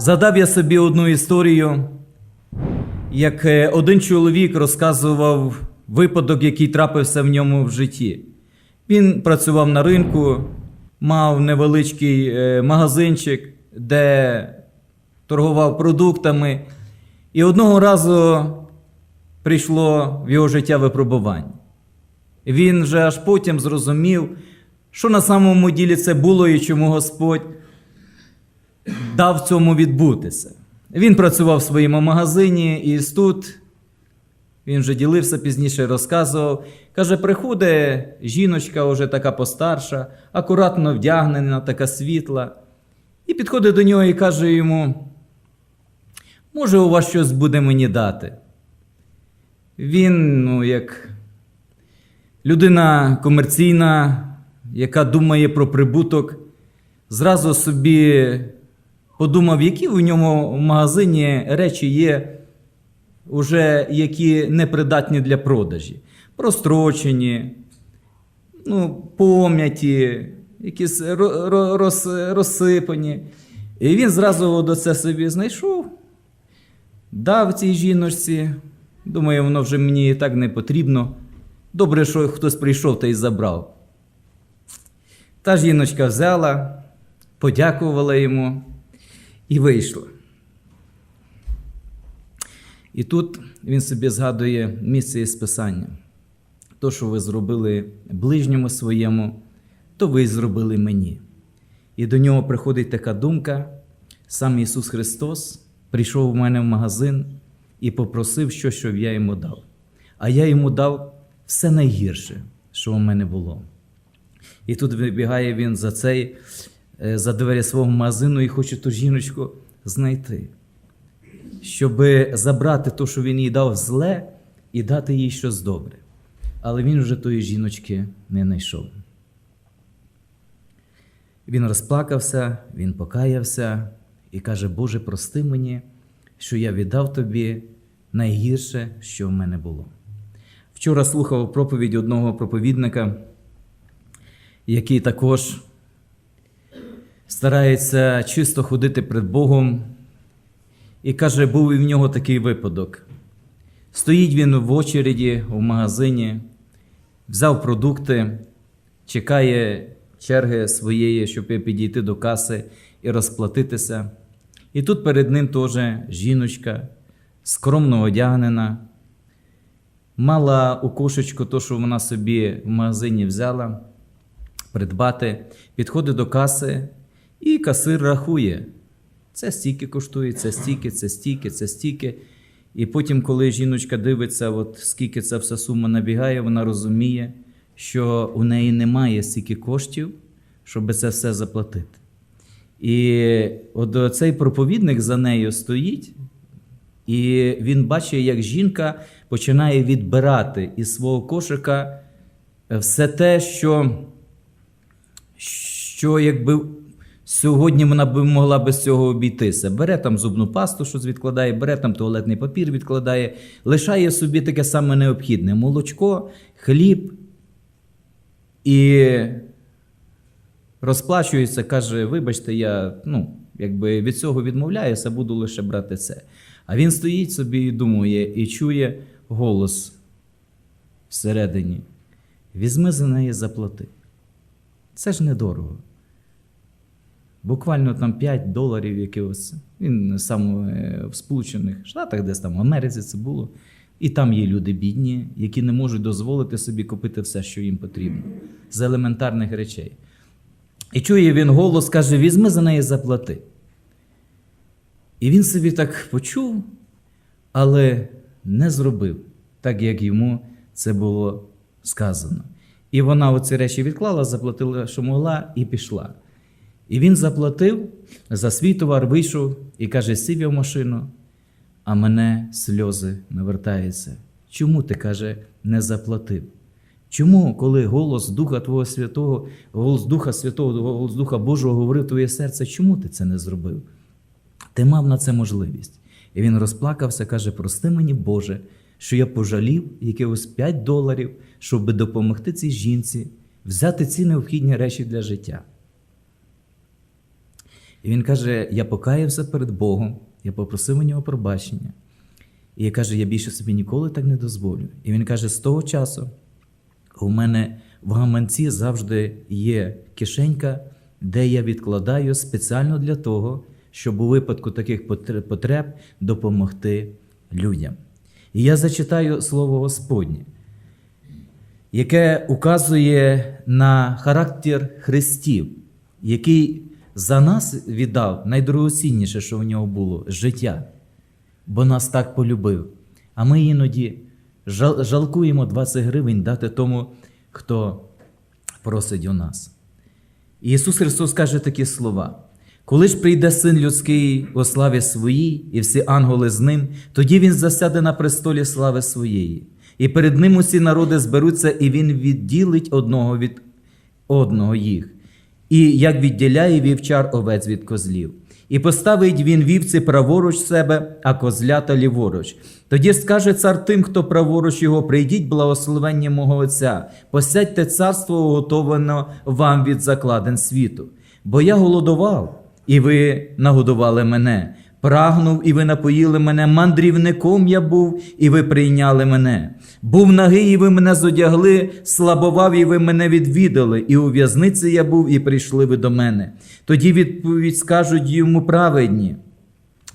Задав я собі одну історію, як е, один чоловік розказував випадок, який трапився в ньому в житті. Він працював на ринку, мав невеличкий е, магазинчик, де торгував продуктами. І одного разу прийшло в його життя випробування. Він вже аж потім зрозумів, що на самому ділі це було і чому Господь дав цьому відбутися. Він працював в своєму магазині, і тут він вже ділився пізніше, розказував. Каже, приходить жіночка, вже така постарша, акуратно вдягнена, така світла, і підходить до нього і каже йому: може, у вас щось буде мені дати? Він, ну, як людина комерційна, яка думає про прибуток, зразу собі подумав, які в ньому в магазині речі є, уже які непридатні для продажі. Прострочені, ну, пом'яті, якісь ро- ро- роз- розсипані. І він зразу до це собі знайшов, дав цій жіночці. Думаю, воно вже мені і так не потрібно. Добре, що хтось прийшов та й забрав. Та жіночка взяла, подякувала йому і вийшла. І тут він собі згадує місце із Писання. То, що ви зробили ближньому своєму, то ви зробили мені. І до нього приходить така думка: сам Ісус Христос прийшов у мене в магазин і попросив що, щоб я йому дав. А я йому дав все найгірше, що у мене було. І тут вибігає він за цей, за двері свого магазину і хоче ту жіночку знайти, щоб забрати те, що він їй дав зле, і дати їй щось добре. Але він вже тої жіночки не знайшов. Він розплакався, він покаявся і каже: Боже, прости мені, що я віддав тобі найгірше, що в мене було. Вчора слухав проповідь одного проповідника, який також старається чисто ходити перед Богом, і каже, був і в нього такий випадок. Стоїть він в очереді в магазині, взяв продукти, чекає черги своєї, щоб підійти до каси і розплатитися. І тут перед ним теж жіночка, скромно одягнена, мала у кошечку то, що вона собі в магазині взяла, придбати, підходить до каси, і касир рахує. Це стільки коштує, це стільки, це стільки, це стільки. І потім, коли жіночка дивиться, от скільки ця вся сума набігає, вона розуміє, що у неї немає стільки коштів, щоб це все заплатити. І от цей проповідник за нею стоїть, і він бачить, як жінка починає відбирати із свого кошика все те, що, що якби сьогодні вона б могла без цього обійтися. Бере там зубну пасту, щось відкладає, бере там туалетний папір відкладає, лишає собі таке саме необхідне: молочко, хліб. І розплачується, каже: вибачте, я ну, якби від цього відмовляюся, буду лише брати це. А він стоїть собі і думає, і чує голос всередині: візьми за неї заплати. Це ж недорого. Буквально там 5 доларів якихось. Він сам е, в Сполучених Штатах, десь там в Америці це було. І там є люди бідні, які не можуть дозволити собі купити все, що їм потрібно, з елементарних речей. І чує він голос, каже: візьми за неї заплати. І він собі так почув, але не зробив, так як йому це було сказано. І вона оці речі відклала, заплатила, що могла, і пішла. І він заплатив за свій товар, вийшов і каже: сів я в машину, а мене сльози навертаються. Чому ти каже, не заплатив? Чому, коли голос Духа Твого Святого, голос Духа Святого, голос Духа Божого говорив твоє серце, чому ти це не зробив? Ти мав на це можливість. І він розплакався, каже: Прости мені, Боже, що я пожалів якихось 5 доларів, щоб допомогти цій жінці взяти ці необхідні речі для життя. І він каже: Я покаявся перед Богом, я попросив у нього пробачення. І я каже, я більше собі ніколи так не дозволю. І він каже: з того часу у мене в гаманці завжди є кишенька, де я відкладаю спеціально для того, щоб у випадку таких потреб допомогти людям. І я зачитаю слово Господнє, яке указує на характер Христів, який за нас віддав найдорогоцінніше, що в нього було життя, бо нас так полюбив. А ми іноді жалкуємо 20 гривень дати тому, хто просить у нас. І Ісус Христос каже такі слова: коли ж прийде син людський у славі своїй, і всі ангели з ним, тоді він засяде на престолі слави своєї, і перед ним усі народи зберуться, і він відділить одного від одного їх, і як відділяє вівчар овець від козлів. І поставить він вівці праворуч себе, а козлята ліворуч. Тоді скаже цар тим, хто праворуч його, прийдіть благословення мого Отця, посядьте царство, уготовано вам від закладен світу. Бо я голодував, і ви нагодували мене. Прагнув, і ви напоїли мене, мандрівником я був, і ви прийняли мене. Був нагий, і ви мене зодягли, слабовав, і ви мене відвідали, і у в'язниці я був, і прийшли ви до мене. Тоді відповідь скажуть йому праведні.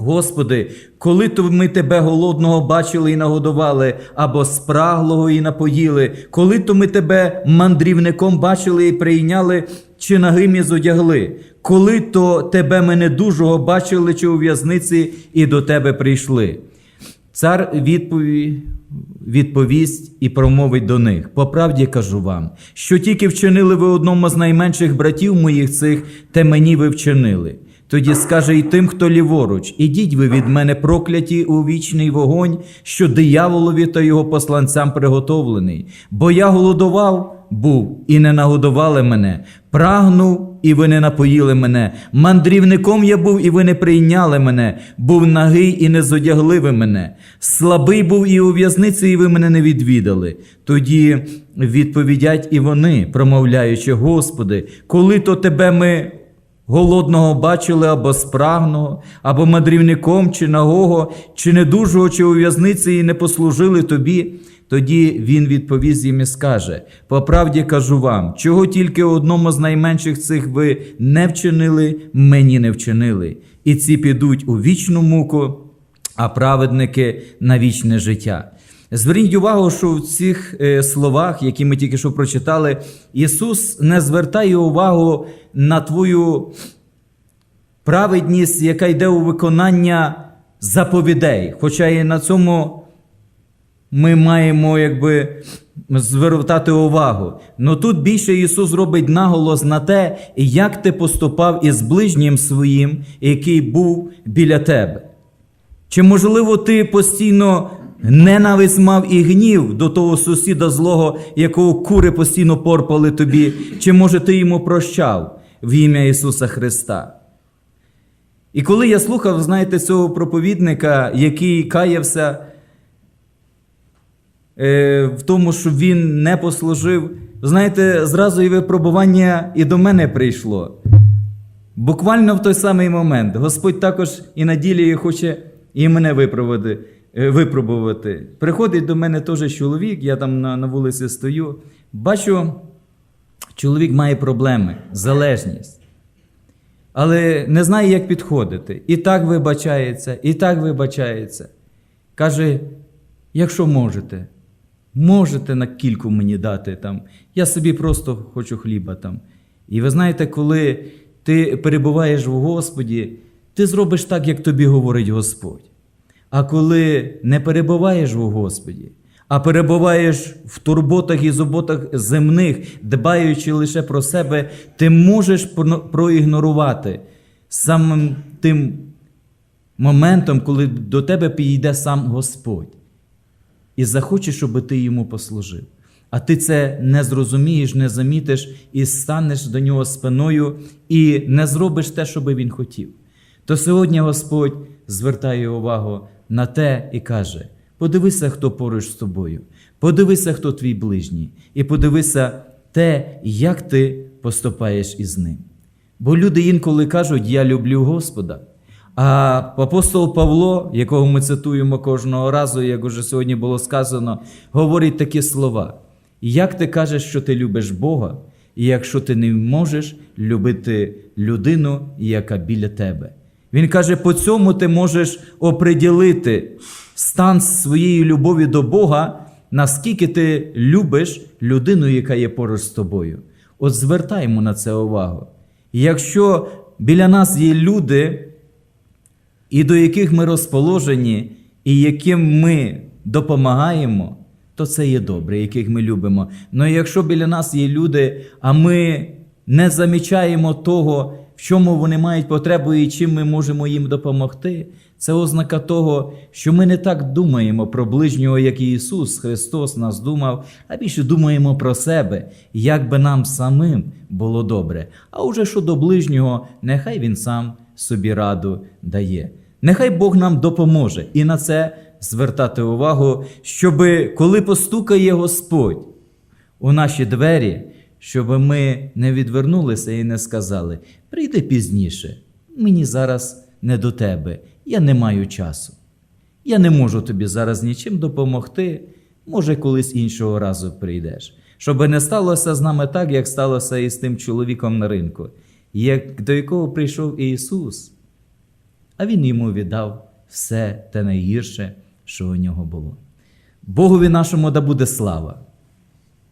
Господи, коли то ми тебе голодного бачили і нагодували, або спраглого і напоїли, коли то ми тебе мандрівником бачили і прийняли, чи нагим і зодягли, коли то тебе ми недужого бачили, чи у в'язниці і до тебе прийшли. Цар відпові... відповість і промовить до них: по правді кажу вам, що тільки вчинили ви одному з найменших братів моїх цих, те мені ви вчинили. Тоді скаже й тим, хто ліворуч, ідіть ви від мене прокляті у вічний вогонь, що дияволові та його посланцям приготовлений. Бо я голодував був і не нагодували мене, прагнув, і ви не напоїли мене. Мандрівником я був, і ви не прийняли мене, був нагий і не зодягли ви мене. Слабий був і у в'язниці, і ви мене не відвідали. Тоді відповідять і вони, промовляючи, Господи, коли то тебе ми голодного бачили або спрагного, або мандрівником, чи нагого, чи недужого, чи у в'язниці і не послужили тобі. Тоді він відповість їм і скаже: по правді кажу вам, чого тільки одному з найменших цих ви не вчинили, мені не вчинили. І ці підуть у вічну муку, а праведники на вічне життя. Зверніть увагу, що в цих е, словах, які ми тільки що прочитали, Ісус не звертає увагу на твою праведність, яка йде у виконання заповідей. Хоча і на цьому ми маємо якби звертати увагу. Но тут більше Ісус робить наголос на те, як ти поступав із ближнім своїм, який був біля тебе. Чи можливо ти постійно ненависть мав і гнів до того сусіда злого, якого кури постійно порпали тобі, чи може ти йому прощав в ім'я Ісуса Христа? І коли я слухав, знаєте, цього проповідника, який каявся е, в тому, що він не послужив, знаєте, зразу і випробування і до мене прийшло. Буквально в той самий момент Господь також і на ділі хоче і мене випробувати. Е, випробувати. Приходить до мене теж чоловік, я там на, на вулиці стою. Бачу, чоловік має проблеми, залежність. Але не знає, як підходити. І так вибачається, і так вибачається. Каже: якщо можете, можете на кільку мені дати там. Я собі просто хочу хліба там. І ви знаєте, коли ти перебуваєш в Господі, ти зробиш так, як тобі говорить Господь. А коли не перебуваєш в Господі, а перебуваєш в турботах і зуботах земних, дбаючи лише про себе, ти можеш проігнорувати самим тим моментом, коли до тебе підійде сам Господь і захоче, щоб ти йому послужив. А ти це не зрозумієш, не замітиш і станеш до нього спиною і не зробиш те, що би він хотів. То сьогодні Господь звертає увагу на те і каже: подивися, хто поруч з тобою, подивися, хто твій ближній, і подивися те, як ти поступаєш із ним. Бо люди інколи кажуть, я люблю Господа. А апостол Павло, якого ми цитуємо кожного разу, як уже сьогодні було сказано, говорить такі слова: як ти кажеш, що ти любиш Бога, якщо ти не можеш любити людину, яка біля тебе? Він каже: по цьому ти можеш оприділити стан своєї любові до Бога, наскільки ти любиш людину, яка є поруч з тобою. От звертаємо на це увагу. Якщо біля нас є люди, і до яких ми розположені, і яким ми допомагаємо, то це є добре, яких ми любимо. Але якщо біля нас є люди, а ми не замічаємо того, в чому вони мають потребу і чим ми можемо їм допомогти, це ознака того, що ми не так думаємо про ближнього, як Ісус Христос нас думав, а більше думаємо про себе, як би нам самим було добре. А уже щодо ближнього, нехай Він сам собі раду дає. Нехай Бог нам допоможе і на це звертати увагу, щоби коли постукає Господь у наші двері, щоб ми не відвернулися і не сказали: прийди пізніше, мені зараз не до тебе, я не маю часу. Я не можу тобі зараз нічим допомогти, може, колись іншого разу прийдеш. Щоби не сталося з нами так, як сталося і з тим чоловіком на ринку, як, до якого прийшов Ісус, а Він йому віддав все те найгірше, що у нього було. Богові нашому да буде слава,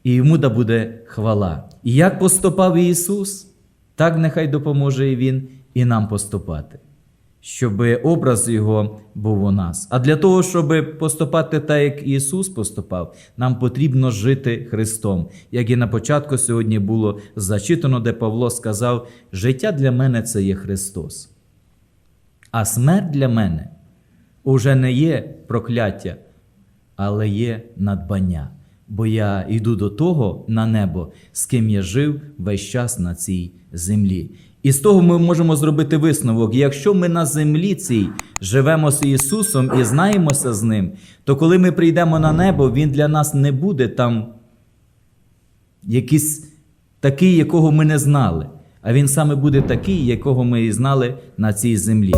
і йому да буде хвала. І як поступав Ісус, так нехай допоможе і Він і нам поступати, щоб образ Його був у нас. А для того, щоб поступати так, як Ісус поступав, нам потрібно жити Христом. Як і на початку сьогодні було зачитано, де Павло сказав: життя для мене це є Христос. А смерть для мене уже не є прокляття, але є надбання. Бо я йду до того на небо, з ким я жив весь час на цій землі. І з того ми можемо зробити висновок: якщо ми на землі цій живемо з Ісусом і знаємося з Ним, то коли ми прийдемо на небо, Він для нас не буде там якийсь такий, якого ми не знали, а Він саме буде такий, якого ми і знали на цій землі.